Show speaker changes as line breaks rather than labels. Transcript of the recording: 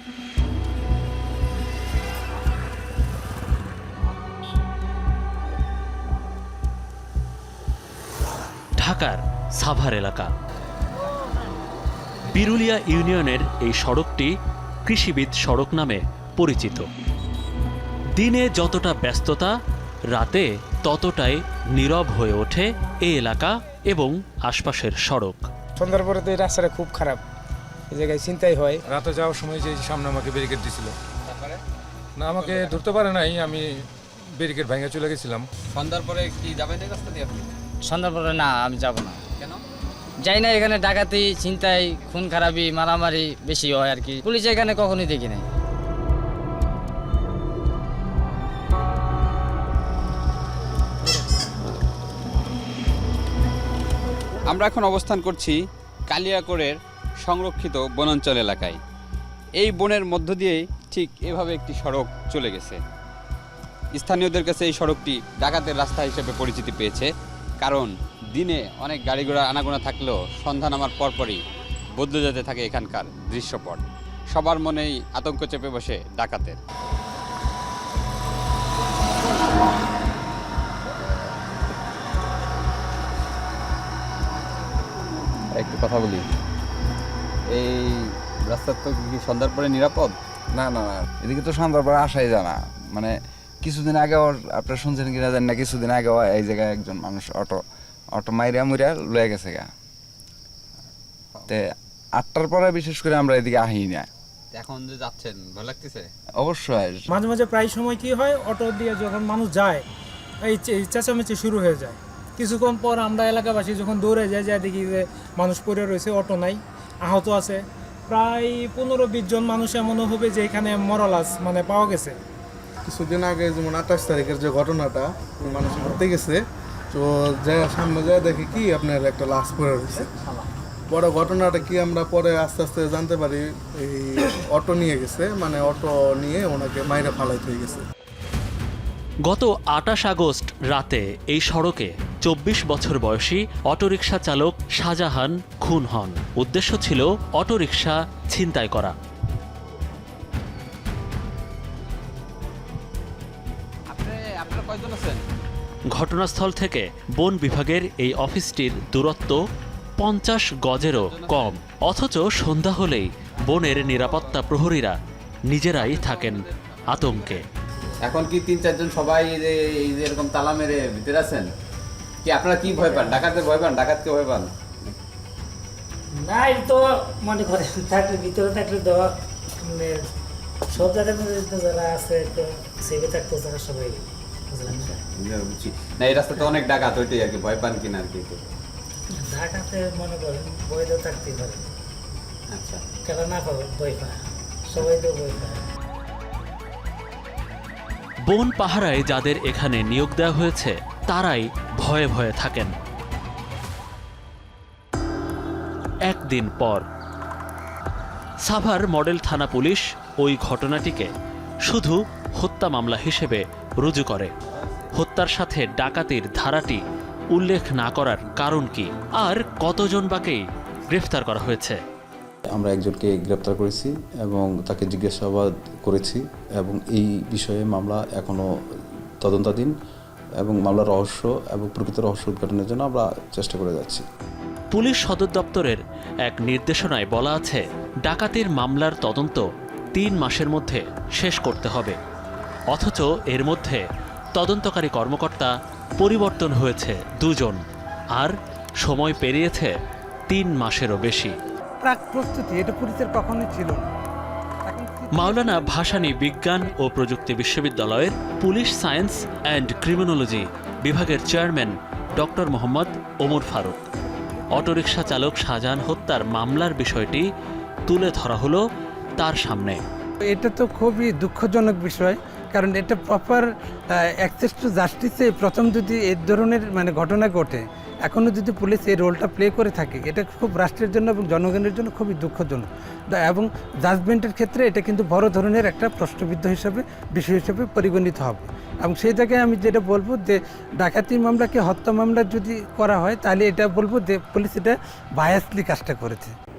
ঢাকার সাভার এলাকা বিরুলিয়া ইউনিয়নের এই সড়কটি কৃষিবিদ সড়ক নামে পরিচিত দিনে যতটা ব্যস্ততা রাতে ততটাই নীরব হয়ে ওঠে এই এলাকা এবং আশপাশের সড়ক
সন্ধ্যার তো এই রাস্তাটা খুব খারাপ জায়গায় চিন্তাই হয়
রাতে যাওয়ার সময় যে সামনে আমাকে ব্যারিকেড দিছিল না আমাকে ধরতে পারে নাই আমি ব্যারিকেড ভাঙে চলে গেছিলাম
সন্ধ্যার পরে কি যাবেন রাস্তা দিয়ে আপনি
সন্ধ্যার পরে না আমি যাব না কেন যাই না এখানে ডাকাতি চিন্তাই খুন খারাপি মারামারি বেশি হয় আর কি পুলিশ এখানে কখনোই দেখি নাই
আমরা এখন অবস্থান করছি কালিয়াকোড়ের সংরক্ষিত বনাঞ্চল এলাকায় এই বনের মধ্য দিয়েই ঠিক এভাবে একটি সড়ক চলে গেছে স্থানীয়দের কাছে এই সড়কটি ডাকাতের রাস্তা হিসেবে পরিচিতি পেয়েছে কারণ দিনে অনেক গাড়ি ঘোড়া আনাগোনা থাকলেও সন্ধান আমার পরপরই বদলে যেতে থাকে এখানকার দৃশ্যপট সবার মনেই আতঙ্ক চেপে বসে ডাকাতের
একটু কথা বলি এই রাস্তা তো কি সন্ধ্যার পরে নিরাপদ না না না এদিকে তো সন্ধ্যার পরে আসাই জানা মানে কিছুদিন আগে আপনারা শুনছেন কিনা জানেন না কিছুদিন আগে এই জায়গায় একজন মানুষ অটো অটো মাইরা মুইরা লয়ে গেছে গা তে আটটার পরে বিশেষ করে আমরা এদিকে আহি না
এখন যে যাচ্ছেন ভালো লাগতেছে
অবশ্যই
মাঝে মাঝে প্রায় সময় কি হয় অটো দিয়ে যখন মানুষ যায় এই চেঁচামেচি শুরু হয়ে যায় কিছুক্ষণ পর আমরা এলাকাবাসী যখন দৌড়ে যাই যে দেখি যে মানুষ পড়ে রয়েছে অটো নাই আহত আছে প্রায় পনেরো বিশ জন মানুষ এমন হবে যে এখানে মরলাস মানে পাওয়া গেছে
কিছুদিন আগে যেমন আঠাশ তারিখের যে ঘটনাটা মানুষ ঘটতে গেছে তো যা সামনে যায় দেখি কি আপনার একটা লাশ পড়ে রয়েছে বড় ঘটনাটা কি আমরা পরে আস্তে আস্তে জানতে পারি এই অটো নিয়ে গেছে মানে অটো নিয়ে ওনাকে মাইরা ফালাইতে গেছে
গত আটাশ আগস্ট রাতে এই সড়কে চব্বিশ বছর বয়সী অটোরিকশা চালক শাহজাহান খুন হন উদ্দেশ্য ছিল অটোরিকশা ছিনতাই করা ঘটনাস্থল থেকে বন বিভাগের এই অফিসটির দূরত্ব পঞ্চাশ গজেরও কম অথচ সন্ধ্যা হলেই বনের নিরাপত্তা প্রহরীরা নিজেরাই থাকেন আতঙ্কে
এখন কি তিন চারজন সবাই যে এই যে এরকম তালা মেরে ভিতরে আছেন কি আপনারা কি ভয় পান ডাকাতে ভয় পান ডাকাতকে ভয় পান
না এটা তো মনে করে থাকলে ভিতরে থাকলে তো মানে সব জায়গাতে যারা আছে তো সেভে থাকতে তারা সবাই
আচ্ছা, না এই রাস্তাতে অনেক ডাকাত ওইটাই আর কি ভয় পান কিনা আর কি
ডাকাতে মনে করেন ভয় তো থাকতেই পারে আচ্ছা কেন না পাবেন ভয় পায় সবাই তো ভয় পায়
বন পাহারায় যাদের এখানে নিয়োগ দেওয়া হয়েছে তারাই ভয়ে ভয়ে থাকেন একদিন পর সাভার মডেল থানা পুলিশ ওই ঘটনাটিকে শুধু হত্যা মামলা হিসেবে রুজু করে হত্যার সাথে ডাকাতির ধারাটি উল্লেখ না করার কারণ কি আর কতজন বাকেই গ্রেফতার করা হয়েছে
আমরা একজনকে গ্রেপ্তার করেছি এবং তাকে জিজ্ঞাসাবাদ করেছি এবং এই বিষয়ে মামলা এখনও তদন্তাধীন এবং মামলার রহস্য এবং প্রকৃত রহস্য উদ্ঘাটনের জন্য আমরা চেষ্টা করে যাচ্ছি
পুলিশ সদর দপ্তরের এক নির্দেশনায় বলা আছে ডাকাতির মামলার তদন্ত তিন মাসের মধ্যে শেষ করতে হবে অথচ এর মধ্যে তদন্তকারী কর্মকর্তা পরিবর্তন হয়েছে দুজন আর সময় পেরিয়েছে তিন মাসেরও বেশি
প্রাক প্রস্তুতি এটা পুলিশের কখনোই ছিল না
মাওলানা ভাসানী বিজ্ঞান ও প্রযুক্তি বিশ্ববিদ্যালয়ের পুলিশ সায়েন্স অ্যান্ড ক্রিমিনোলজি বিভাগের chairman doctor Mohammad Omar Faruk autorickshaw চালক শাহজাহান হত্যার মামলার বিষয়টি তুলে ধরা হলো তার সামনে
এটা তো খুবই দুঃখজনক বিষয় কারণ এটা প্রপার অ্যাক্সেস টু জাস্টিসে প্রথম যদি এ ধরনের মানে ঘটনা ঘটে এখনও যদি পুলিশ এই রোলটা প্লে করে থাকে এটা খুব রাষ্ট্রের জন্য এবং জনগণের জন্য খুবই দুঃখজনক এবং জাজমেন্টের ক্ষেত্রে এটা কিন্তু বড় ধরনের একটা প্রশ্নবিদ্ধ হিসাবে বিষয় হিসাবে পরিগণিত হবে এবং সেই জায়গায় আমি যেটা বলবো যে ডাকাতি মামলাকে হত্যা মামলা যদি করা হয় তাহলে এটা বলবো যে পুলিশ এটা বায়াসলি কাজটা করেছে